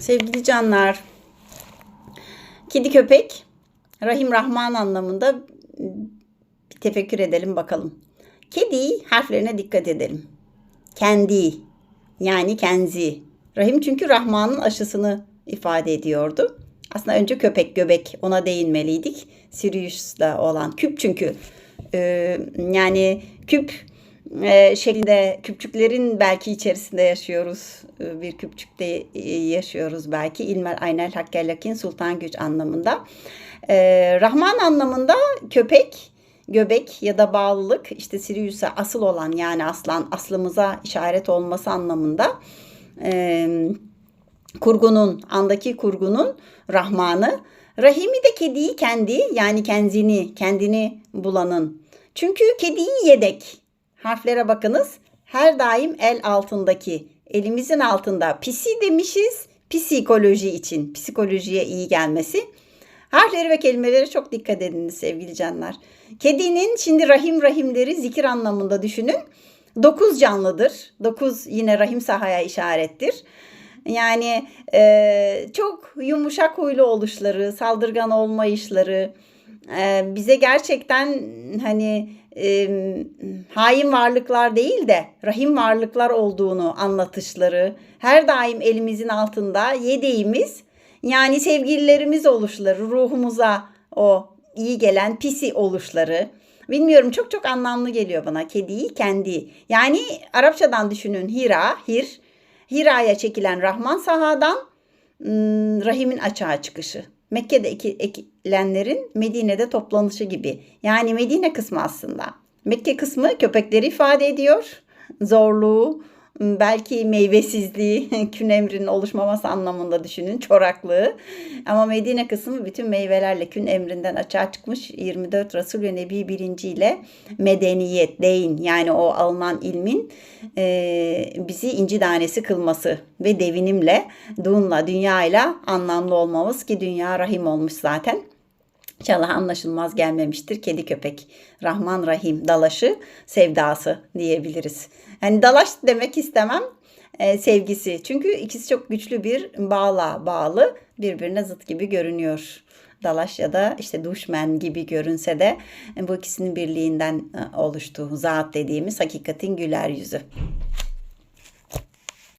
Sevgili canlar, kedi köpek Rahim Rahman anlamında bir tefekkür edelim bakalım. Kedi harflerine dikkat edelim. Kendi yani kenzi. Rahim çünkü Rahman'ın aşısını ifade ediyordu. Aslında önce köpek göbek ona değinmeliydik. Sirius'la olan küp çünkü e, yani küp e, şeklinde küpçüklerin belki içerisinde yaşıyoruz. E, bir küpçükte e, yaşıyoruz belki. İlmer Aynel Hakkelakin Sultan Güç anlamında. E, Rahman anlamında köpek, göbek ya da bağlılık işte Sirius'a asıl olan yani aslan aslımıza işaret olması anlamında. E, kurgunun, andaki kurgunun Rahman'ı. Rahimi de kediyi kendi yani kendini, kendini bulanın. Çünkü kediyi yedek. Harflere bakınız. Her daim el altındaki, elimizin altında pisi demişiz. Psikoloji için, psikolojiye iyi gelmesi. Harfleri ve kelimelere çok dikkat ediniz sevgili canlar. Kedinin şimdi rahim rahimleri zikir anlamında düşünün. Dokuz canlıdır. Dokuz yine rahim sahaya işarettir. Yani e, çok yumuşak huylu oluşları, saldırgan olmayışları e, bize gerçekten hani e, hain varlıklar değil de rahim varlıklar olduğunu anlatışları, her daim elimizin altında yedeğimiz yani sevgililerimiz oluşları, ruhumuza o iyi gelen pisi oluşları. Bilmiyorum çok çok anlamlı geliyor bana kediyi kendi. Yani Arapçadan düşünün hira, hir. Hira'ya çekilen Rahman sahadan rahimin açığa çıkışı. Mekke'de eki- ekilenlerin Medine'de toplanışı gibi. Yani Medine kısmı aslında. Mekke kısmı köpekleri ifade ediyor. Zorluğu, belki meyvesizliği, kün emrinin oluşmaması anlamında düşünün, çoraklığı. Ama Medine kısmı bütün meyvelerle kün emrinden açığa çıkmış 24 Resul ve Nebi birinciyle medeniyet, deyin yani o alınan ilmin e, bizi inci tanesi kılması ve devinimle, dunla, dünyayla anlamlı olmamız ki dünya rahim olmuş zaten. İnşallah anlaşılmaz gelmemiştir. Kedi köpek, Rahman Rahim, dalaşı, sevdası diyebiliriz. Yani dalaş demek istemem e, sevgisi. Çünkü ikisi çok güçlü bir bağla bağlı birbirine zıt gibi görünüyor. Dalaş ya da işte duşmen gibi görünse de bu ikisinin birliğinden e, oluştuğu zat dediğimiz hakikatin güler yüzü.